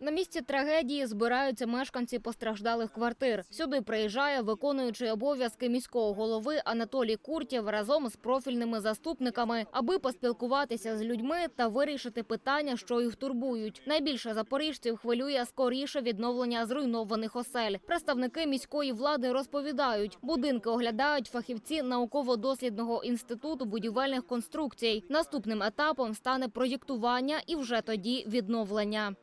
На місці трагедії збираються мешканці постраждалих квартир. Сюди приїжджає виконуючий обов'язки міського голови Анатолій Куртєв разом з профільними заступниками, аби поспілкуватися з людьми та вирішити питання, що їх турбують. Найбільше запоріжців хвилює скоріше відновлення зруйнованих осель. Представники міської влади розповідають, будинки оглядають фахівці науково-дослідного інституту будівельних конструкцій. Наступним етапом стане проєктування і вже тоді відновлення.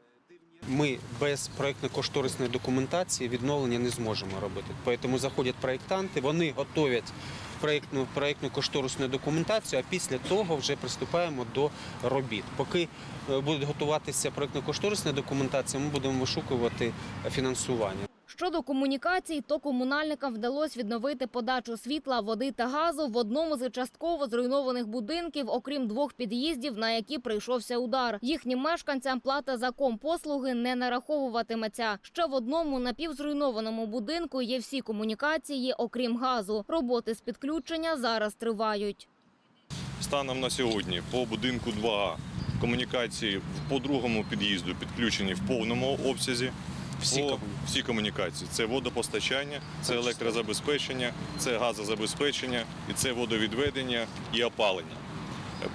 Ми без проєктно-кошторисної документації відновлення не зможемо робити. Тому заходять проєктанти, вони готовлять проєктну, проєктну кошторисну документацію, а після того вже приступаємо до робіт. Поки е, буде готуватися проєктно-кошторисна документація, ми будемо вишукувати фінансування. Щодо комунікацій, то комунальникам вдалося відновити подачу світла, води та газу в одному з частково зруйнованих будинків, окрім двох під'їздів, на які прийшовся удар. Їхнім мешканцям плата за компослуги не нараховуватиметься. Ще в одному напівзруйнованому будинку є всі комунікації, окрім газу. Роботи з підключення зараз тривають. Станом на сьогодні по будинку 2 комунікації по другому під'їзду підключені в повному обсязі. Всі По- комунікації. всі комунікації. Це водопостачання, це електрозабезпечення, це газозабезпечення і це водовідведення і опалення.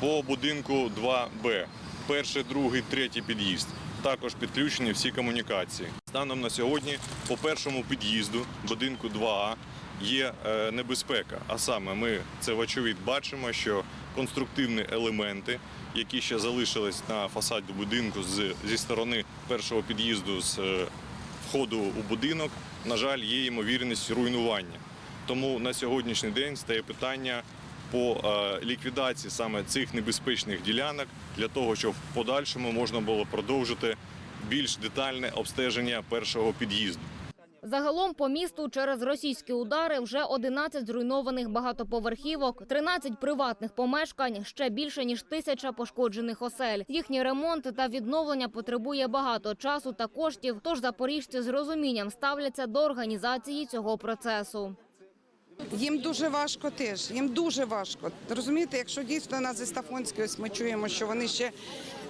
По будинку 2Б, перший, другий, третій під'їзд. Також підключені всі комунікації. Станом на сьогодні по першому під'їзду будинку 2А є е, небезпека. А саме ми це вочевидь бачимо, що конструктивні елементи, які ще залишились на фасаді будинку зі сторони першого під'їзду з е, входу у будинок, на жаль, є ймовірність руйнування. Тому на сьогоднішній день стає питання по е, ліквідації саме цих небезпечних ділянок для того, щоб в подальшому можна було продовжити більш детальне обстеження першого під'їзду. Загалом по місту через російські удари вже 11 зруйнованих багатоповерхівок, 13 приватних помешкань, ще більше ніж тисяча пошкоджених осель. Їхній ремонт та відновлення потребує багато часу та коштів. Тож запоріжці з розумінням ставляться до організації цього процесу. Їм дуже важко теж. Їм дуже важко. Розумієте, якщо дійсно на Зестафонській ось ми чуємо, що вони ще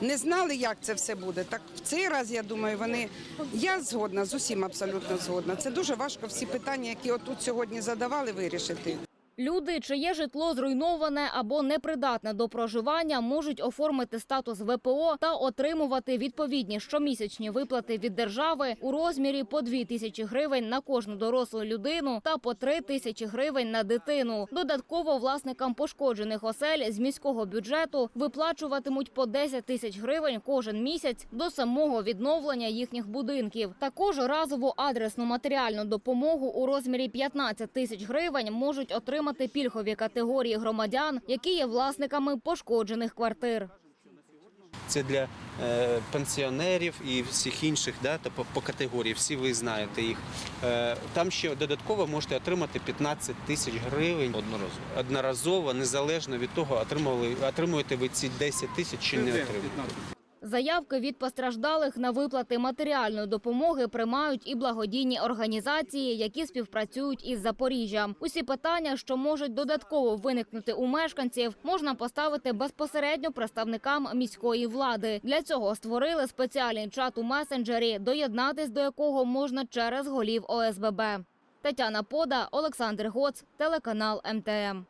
не знали, як це все буде. Так в цей раз я думаю, вони я згодна з усім абсолютно згодна. Це дуже важко всі питання, які отут сьогодні задавали, вирішити. Люди, чиє житло зруйноване або непридатне до проживання, можуть оформити статус ВПО та отримувати відповідні щомісячні виплати від держави у розмірі по 2 тисячі гривень на кожну дорослу людину та по 3 тисячі гривень на дитину. Додатково власникам пошкоджених осель з міського бюджету виплачуватимуть по 10 тисяч гривень кожен місяць до самого відновлення їхніх будинків. Також разову адресну матеріальну допомогу у розмірі 15 тисяч гривень можуть отримати пільгові категорії громадян, які є власниками пошкоджених квартир. Це для е, пенсіонерів і всіх інших, да, по, по категорії, всі ви знаєте їх. Е, там ще додатково можете отримати 15 тисяч гривень одноразово, одноразово незалежно від того, отримали, отримуєте ви ці 10 тисяч чи не отримуєте. Заявки від постраждалих на виплати матеріальної допомоги приймають і благодійні організації, які співпрацюють із Запоріжжям. Усі питання, що можуть додатково виникнути у мешканців, можна поставити безпосередньо представникам міської влади. Для цього створили спеціальний чат у месенджері, доєднатись до якого можна через голів ОСББ. Тетяна Пода, Олександр Гоц, телеканал МТМ.